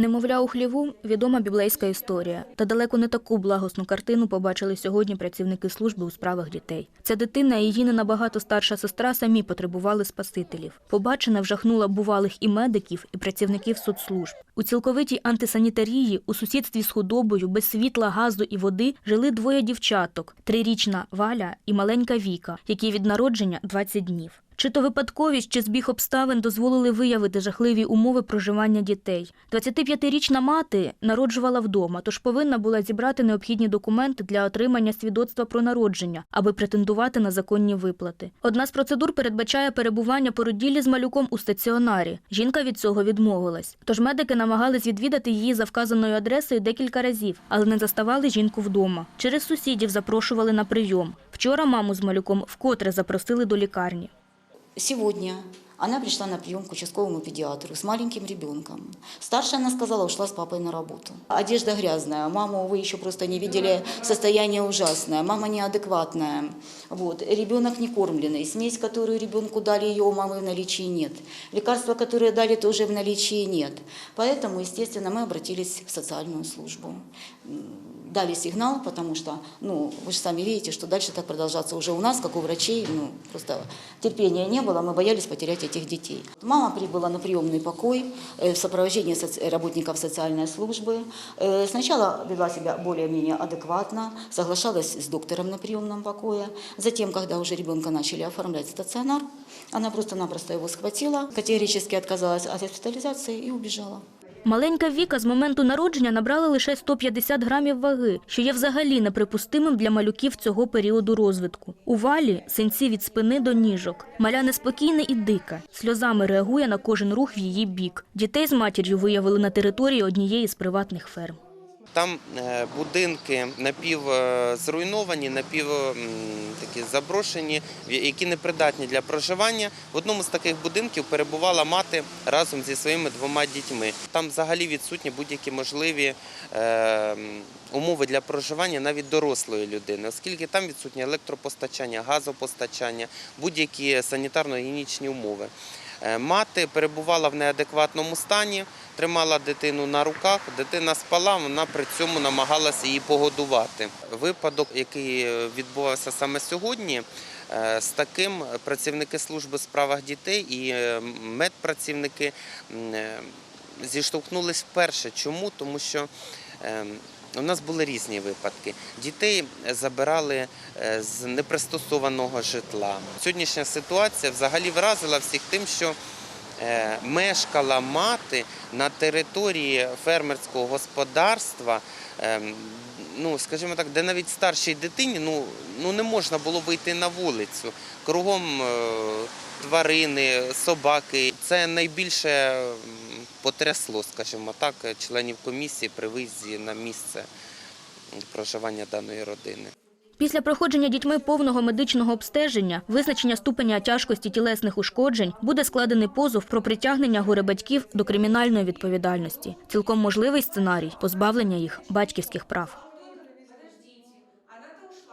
Немовля у хліву відома біблейська історія. Та далеко не таку благосну картину побачили сьогодні працівники служби у справах дітей. Ця дитина і її не набагато старша сестра самі потребували спасителів. Побачене вжахнула бувалих і медиків, і працівників соцслужб. У цілковитій антисанітарії, у сусідстві з худобою, без світла, газу і води жили двоє дівчаток: трирічна Валя і маленька Віка, які від народження 20 днів. Чи то випадковість, чи збіг обставин дозволили виявити жахливі умови проживання дітей. 25-річна мати народжувала вдома, тож повинна була зібрати необхідні документи для отримання свідоцтва про народження, аби претендувати на законні виплати. Одна з процедур передбачає перебування породіллі з малюком у стаціонарі. Жінка від цього відмовилась. Тож медики намагались відвідати її за вказаною адресою декілька разів, але не заставали жінку вдома. Через сусідів запрошували на прийом. Вчора маму з малюком вкотре запросили до лікарні. Сегодня она пришла на прием к участковому педиатру с маленьким ребенком. Старшая, она сказала, ушла с папой на работу. Одежда грязная, маму вы еще просто не видели, состояние ужасное, мама неадекватная. Вот. Ребенок не кормленный, смесь, которую ребенку дали, ее у мамы в наличии нет. Лекарства, которые дали, тоже в наличии нет. Поэтому, естественно, мы обратились в социальную службу. Дали сигнал, потому что, ну, вы же сами видите, что дальше так продолжаться уже у нас, как у врачей, ну, просто терпения не было, мы боялись потерять этих детей. Мама прибыла на приемный покой э, в сопровождении работников социальной службы. Э, Сначала вела себя более-менее адекватно, соглашалась с доктором на приемном покое. Затем, когда уже ребенка начали оформлять стационар, она просто-напросто его схватила, категорически отказалась от госпитализации и убежала. Маленька Віка з моменту народження набрала лише 150 грамів ваги, що є взагалі неприпустимим для малюків цього періоду розвитку. У валі синці від спини до ніжок. Маля неспокійне і дика. Сльозами реагує на кожен рух в її бік. Дітей з матір'ю виявили на території однієї з приватних ферм. Там е, будинки напів е, напів в- які непридатні для проживання. В одному з таких будинків перебувала мати разом зі своїми двома дітьми. Там взагалі відсутні будь-які можливі е, умови для проживання навіть дорослої людини, оскільки там відсутнє електропостачання, газопостачання, будь-які санітарно-гігієнічні умови. Е, Мати перебувала в неадекватному стані, тримала дитину на руках, дитина спала, вона при цьому намагалася її погодувати. Випадок, який е, відбувався саме сьогодні, е, з таким працівники служби у справах дітей і медпрацівники зіштовхнулись вперше. Чому? Тому що е, у нас були різні випадки. Дітей забирали е, з непристосованого житла. Сьогоднішня ситуація взагалі вразила всіх тим, що е, мешкала мати на території фермерського господарства. ем, Ну, скажімо так, де навіть старшій дитині ну, ну не можна було вийти на вулицю. Кругом е, тварини, собаки. Це найбільше потрясло, скажімо так, членів комісії при виїзді на місце проживання даної родини. Після проходження дітьми повного медичного обстеження, визначення ступеня тяжкості тілесних ушкоджень, буде складений позов про притягнення горе батьків до кримінальної відповідальності. Цілком можливий сценарій позбавлення їх батьківських прав.